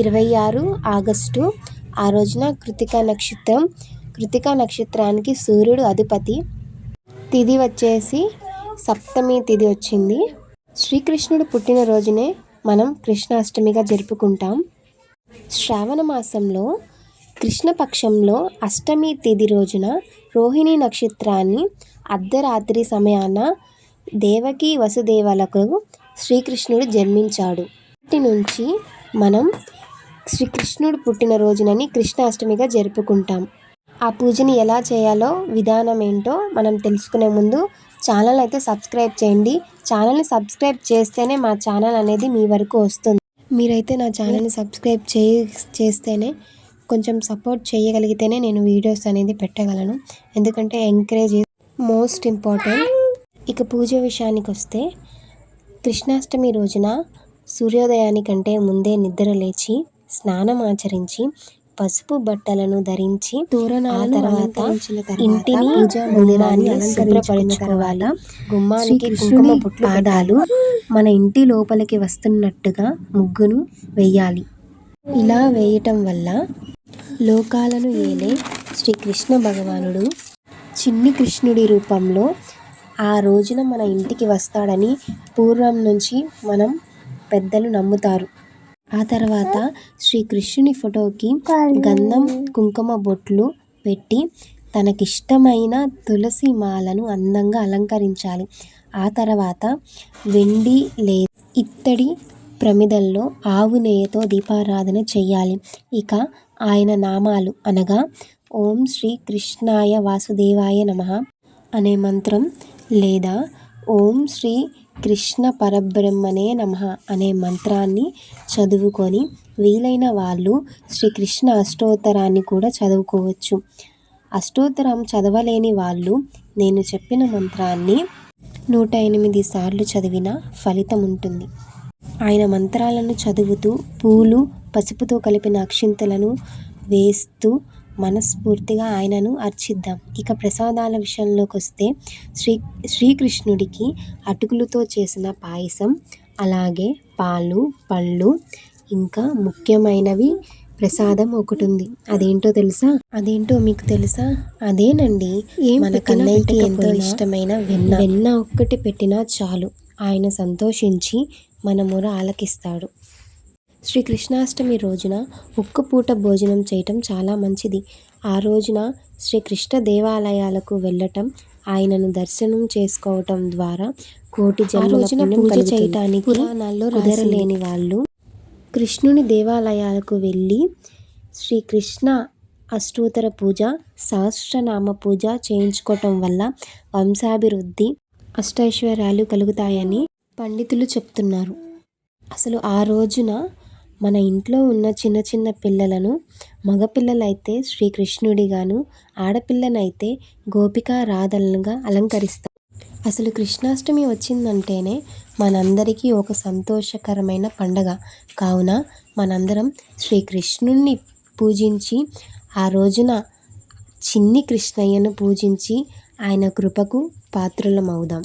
ఇరవై ఆరు ఆగస్టు. ఆ రోజున కృతికా నక్షత్రం కృతికా నక్షత్రానికి సూర్యుడు అధిపతి. తిథి వచ్చేసి సప్తమి తిథి వచ్చింది. శ్రీకృష్ణుడు పుట్టినరోజునే మనం కృష్ణాష్టమిగా జరుపుకుంటాం. శ్రావణ మాసంలో కృష్ణపక్షంలో అష్టమి తిథి రోజున రోహిణి నక్షత్రాన్ని అర్ధరాత్రి సమయాన దేవకి వసుదేవలకు శ్రీకృష్ణుడు జన్మించాడు. ఇప్పటి నుంచి మనం శ్రీకృష్ణుడు పుట్టినరోజునని కృష్ణాష్టమిగా జరుపుకుంటాం. ఆ పూజని ఎలా చేయాలో విధానం ఏంటో మనం తెలుసుకునే ముందు ఛానల్ అయితే సబ్స్క్రైబ్ చేయండి. ఛానల్ని సబ్స్క్రైబ్ చేస్తేనే మా ఛానల్ అనేది మీ వరకు వస్తుంది. మీరైతే నా ఛానల్ని సబ్స్క్రైబ్ చే చేస్తేనే కొంచెం సపోర్ట్ చేయగలిగితేనే నేను వీడియోస్ అనేది పెట్టగలను. ఎందుకంటే ఎంకరేజ్ మోస్ట్ ఇంపార్టెంట్. ఇక పూజ విషయానికి వస్తే కృష్ణాష్టమి రోజున సూర్యోదయానికంటే ముందే నిద్ర లేచి స్నానం ఆచరించి పసుపు బట్టలను ధరించి తోరణాల తర్వాత ఇంటిని గుమ్మాన్ని శుభ్రపరచుకోవాలి. గుమ్మానికి కుంకుమ పాదాలు మన ఇంటి లోపలికి వస్తున్నట్టుగా ముగ్గును వేయాలి. ఇలా వేయటం వల్ల లోకాలను ఏలే శ్రీకృష్ణ భగవానుడు. చిన్ని కృష్ణుడి రూపంలో ఆ రోజున మన ఇంటికి వస్తాడని పూర్వం నుంచి మనం పెద్దలు నమ్ముతారు. ఆ తర్వాత శ్రీకృష్ణుని ఫోటోకి గంధం కుంకుమ బొట్లు పెట్టి తనకిష్టమైన తులసి మాలను అందంగా అలంకరించాలి. ఆ తర్వాత వెండి లే ఇత్తడి ప్రమిదల్లో ఆవు నెయ్యితో దీపారాధన చేయాలి ఇక ఆయన నామాలు అనగా ఓం శ్రీ కృష్ణాయ వాసుదేవాయ నమ అనే మంత్రం లేదా ఓం శ్రీ కృష్ణ పరబ్రహ్మనే నమ అనే మంత్రాన్ని చదువుకొని వీలైన వాళ్ళు శ్రీకృష్ణ అష్టోత్తరాన్ని కూడా చదువుకోవచ్చు. అష్టోత్తరం చదవలేని వాళ్ళు నేను చెప్పిన మంత్రాన్ని నూట ఎనిమిది సార్లు చదివిన ఫలితం ఉంటుంది. ఆయన మంత్రాలను చదువుతూ పూలు పసుపుతో కలిపిన అక్షింతలను వేస్తూ మనస్ఫూర్తిగా ఆయనను అర్చిద్దాం. ఇక ప్రసాదాల విషయంలోకి వస్తే శ్రీ శ్రీకృష్ణుడికి అటుకులతో చేసిన పాయసం అలాగే పాలు పళ్ళు ఇంకా ముఖ్యమైనవి ప్రసాదం ఒకటి ఉంది అదేంటో తెలుసా? అదేంటో మీకు తెలుసా? అదేనండి. మన కన్నయ్యకి ఎంతో ఇష్టమైన వెన్న. వెన్న ఒక్కటి పెట్టినా చాలు. ఆయన సంతోషించి మన మొర ఆలకిస్తాడు. శ్రీ కృష్ణాష్టమి రోజున ఒక్క పూట భోజనం చేయటం చాలా మంచిది. ఆ రోజున శ్రీ కృష్ణ దేవాలయాలకు వెళ్ళటం ఆయనను దర్శనం చేసుకోవటం ద్వారా కోటి జన్మల పూజ చేయటానికి కుదరలేని వాళ్ళు కృష్ణుని దేవాలయాలకు వెళ్ళి శ్రీకృష్ణ అష్టోత్తర పూజ సహస్రనామ పూజ చేయించుకోవటం వల్ల వంశాభివృద్ధి అష్టైశ్వర్యాలు కలుగుతాయని పండితులు చెప్తున్నారు. అసలు ఆ రోజున మన ఇంట్లో ఉన్న చిన్న చిన్న పిల్లలను మగపిల్లలైతే శ్రీకృష్ణుడిగాను ఆడపిల్లనైతే గోపికా రాధలుగా అలంకరిస్తారు. అసలు కృష్ణాష్టమి వచ్చిందంటేనే మనందరికీ ఒక సంతోషకరమైన పండగ. కావున మనందరం శ్రీకృష్ణుణ్ణి పూజించి ఆ రోజున చిన్ని కృష్ణయ్యను పూజించి ఆయన కృపకు పాత్రులమవుదాం.